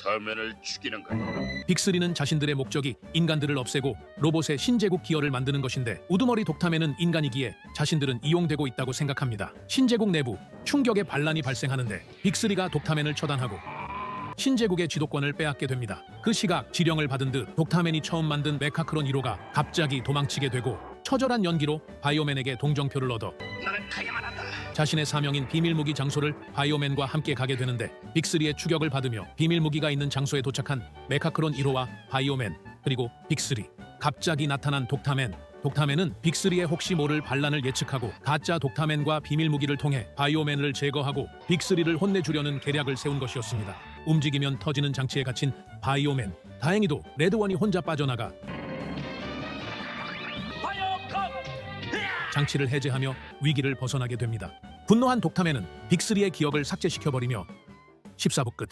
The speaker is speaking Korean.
독타맨을 죽이는 거야. 빅3는 자신들의 목적이 인간들을 없애고 로봇의 신제국 기어를 만드는 것인데 우두머리 독타맨은 인간이기에 자신들은 이용되고 있다고 생각합니다. 신제국 내부 충격의 반란이 발생하는데 빅3가 독타맨을 처단하고 신제국의 지도권을 빼앗게 됩니다. 그 시각 지령을 받은 듯 독타맨이 처음 만든 메카크론 1호가 갑자기 도망치게 되고 처절한 연기로 바이오맨에게 동정표를 얻어 나는 가야만 한다. 자신의 사명인 비밀무기 장소를 바이오맨과 함께 가게 되는데 빅3의 추격을 받으며 비밀무기가 있는 장소에 도착한 메카크론 1호와 바이오맨 그리고 빅3 갑자기 나타난 독타맨 독타맨은 빅3의 혹시 모를 반란을 예측하고 가짜 독타맨과 비밀무기를 통해 바이오맨을 제거하고 빅3를 혼내주려는 계략을 세운 것이었습니다. 움직이면 터지는 장치에 갇힌 바이오맨 다행히도 레드원이 혼자 빠져나가 장치를 해제하며 위기를 벗어나게 됩니다. 분노한 독타맨은 빅3의 기억을 삭제시켜버리며 14부 끝